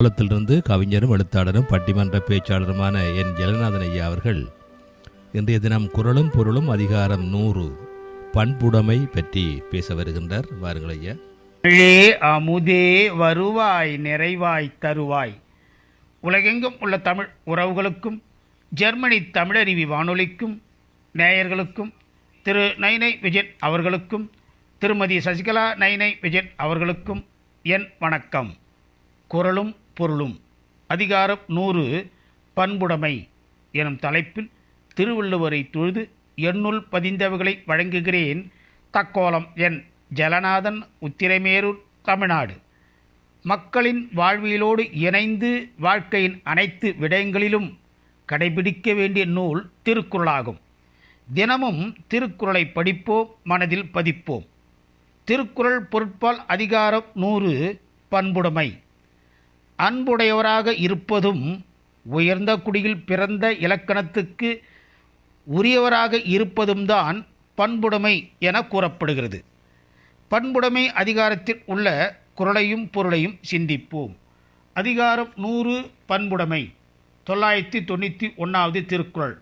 குளத்திலிருந்து கவிஞரும் எழுத்தாளரும் பட்டிமன்ற பேச்சாளருமான என். ஜெகநாதன் ஐயா அவர்கள் இன்றைய தினம் குரலும் பொருளும் அதிகாரம் நூறு பண்புடைமை பற்றி பேச வருகின்றார். வாருங்கள் ஐயா. அமுதே வருவாய் நிறைவாய் தருவாய். உலகெங்கும் உள்ள தமிழ் உறவுகளுக்கும் ஜெர்மனி தமிழருவி வானொலிக்கும் நேயர்களுக்கும் திரு. நைனை விஜயன் அவர்களுக்கும் திருமதி சசிகலா நைனை விஜயன் அவர்களுக்கும் என் வணக்கம். குரலும் பொருளும். அதிகாரம் நூறு பண்புடைமை எனும் தலைப்பில் திருவள்ளுவரை தொழுது எண்ணுள் பதிந்தவைகளை வழங்குகிறேன் தக்கோலம் என் ஜலநாதன் உத்திரமேரூர் தமிழ்நாடு. மக்களின் வாழ்வியலோடு இணைந்து வாழ்க்கையின் அனைத்து விடயங்களிலும் கடைபிடிக்க வேண்டிய நூல் திருக்குறளாகும். தினமும் திருக்குறளை படிப்போம் மனதில் பதிப்போம். திருக்குறள் பொருட்பால் அதிகாரம் நூறு பண்புடைமை. அன்புடையவராக இருப்பதும் உயர்ந்த குடியில் பிறந்த இலக்கணத்துக்கு உரியவராக இருப்பதும் தான் பண்புடைமை என கூறப்படுகிறது. பண்புடைமை அதிகாரத்தில் உள்ள குரலையும் பொருளையும் சிந்திப்போம். அதிகாரம் நூறு பண்புடைமை. தொள்ளாயிரத்தி தொண்ணூற்றி ஒன்றாவது திருக்குறள்.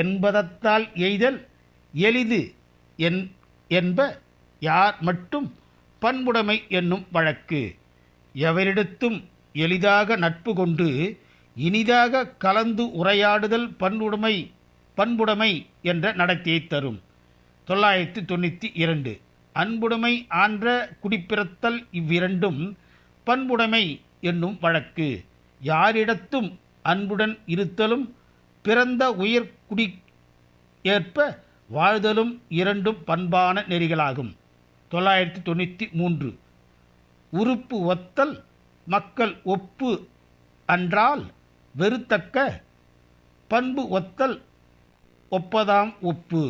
என்பதத்தால் எய்தல் எளிது என் என்ப யார் மட்டும் பண்புடைமை என்னும் வழக்கு. எவரிடத்தும் எளிதாக நட்பு கொண்டு இனிதாக கலந்து உரையாடுதல் பண்புடைமை பண்புடைமை என்ற நடத்தையை தரும். தொள்ளாயிரத்தி தொண்ணூற்றி இரண்டு. அன்புடைமை ஆன்ற குடிப்பிறத்தல் இவ்விரண்டும் பண்புடைமை என்னும் வழக்கு. யாரிடத்தும் அன்புடன் இருத்தலும் பிறந்த உயர் குடி ஏற்ப வாழ்தலும் இரண்டும் பண்பான நெறிகளாகும். தொள்ளாயிரத்தி தொண்ணூற்றி மூன்று. உறுப்பு ஒத்தல் மக்கள் ஒப்பு அன்றால் வெறுத்தக்க பண்பு ஒத்தல் ஒப்பதாம் ஒப்பு.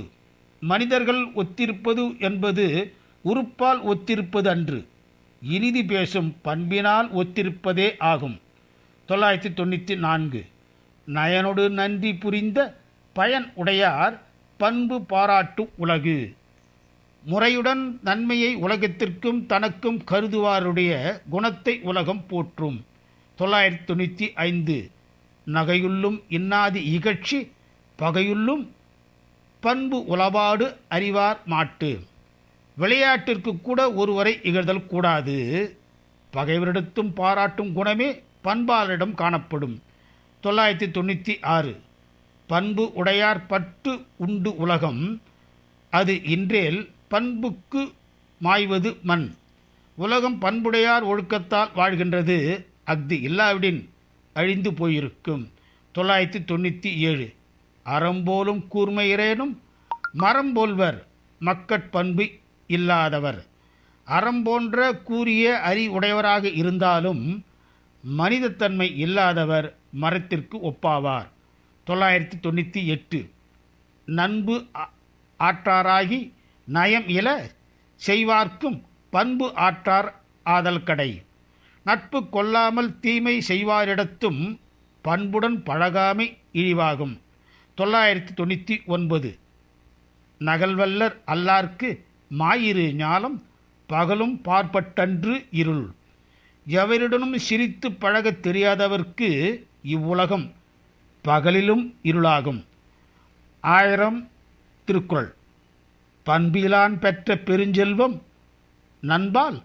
மனிதர்கள் ஒத்திருப்பது என்பது உறுப்பால் ஒத்திருப்பது அன்று. இனிதி பேசும் பண்பினால் ஒத்திருப்பதே ஆகும். தொள்ளாயிரத்தி தொண்ணூற்றி நான்கு. நயனொடு நன்றி புரிந்த பயன் உடையார் பண்பு பாராட்டு உலகு. முறையுடன் நன்மையை உலகத்திற்கும் தனக்கும் கருதுவாருடைய குணத்தை உலகம் போற்றும். தொள்ளாயிரத்தி தொண்ணூற்றி ஐந்து. நகையுள்ளும் இன்னாதி இகழ்ச்சி பகையுள்ளும் பண்பு உளவாடு அறிவார் மாட்டு. விளையாட்டிற்கு கூட ஒருவரை இகழ்தல் கூடாது. பகைவரிடத்தும் பாராட்டும் குணமே பண்பாளரிடம் காணப்படும். தொள்ளாயிரத்தி தொண்ணூற்றி ஆறு. பண்பு உடையார் பட்டு உண்டு உலகம் அது இன்றேல் பண்புக்கு மாய்வது மண். உலகம் பண்புடையார் ஒழுக்கத்தால் வாழ்கின்றது. அஃது இல்லாவிடின் அழிந்து போயிருக்கும். தொள்ளாயிரத்தி தொண்ணூற்றி ஏழு. அறம்போலும் கூர்மையிறேனும் மரம் போல்வர் மக்கட்பண்பு இல்லாதவர். அறம் போன்ற கூறிய அறி உடையவராக இருந்தாலும் மனிதத்தன்மை இல்லாதவர் மரத்திற்கு ஒப்பாவார். தொள்ளாயிரத்தி தொண்ணூற்றி எட்டு. நண்பு ஆற்றாராகி நயம் இல செய்வார்க்கும் பண்பு ஆற்றார் ஆதல் கடை. நட்பு கொள்ளாமல் தீமை செய்வாரிடத்தும் பண்புடன் பழகாமை இழிவாகும். தொள்ளாயிரத்தி தொண்ணூற்றி ஒன்பது. நகல்வல்லர் அல்லார்க்கு மாயிரு ஞாலம் பகலும் பார்ப்பட்டன்று இருள். எவரிடனும் சிரித்து பழகத் தெரியாதவர்க்கு இவ்வுலகம் பகலிலும் இருளாகும். ஆயிரம் திருக்குறள். பண்பிலான் பெற்ற பெருஞ்செல்வம் நண்பால்.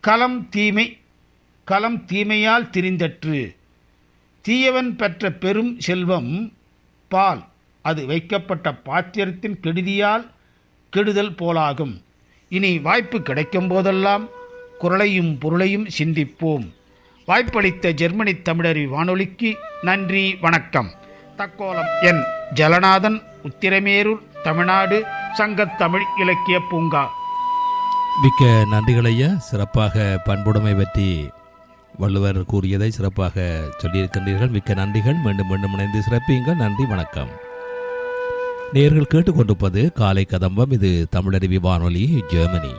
களம் தீமை களம் தீமையால் திரிந்தற்று. தீயவன் பெற்ற பெரும் செல்வம் பால். அது வைக்கப்பட்ட பாத்திரத்தின் கெடுதியால் கெடுதல் போலாகும். இனி வாய்ப்பு கிடைக்கும் போதெல்லாம் குரலையும் பொருளையும் சிந்திப்போம். வாய்ப்பளித்த ஜெர்மனி தமிழறி வானொலிக்கு நன்றி வணக்கம். தக்கோலம். என் ஜலநாதன் உத்திரமேரூர் தமிழ்நாடு சங்க தமிழ் இலக்கிய பூங்கா. மிக்க நன்றிகளையா சிறப்பாக பண்புடைமை பற்றி வள்ளுவர் கூறியதை சிறப்பாக சொல்லியிருக்கின்றீர்கள். மிக்க நன்றிகள். மீண்டும் மீண்டும் இணைந்து சிறப்பியுங்கள். நன்றி வணக்கம். நேர்கள் கேட்டுக்கொண்டிருப்பது காலை கதம்பம். இது தமிழருவி வானொலி ஜெர்மனி.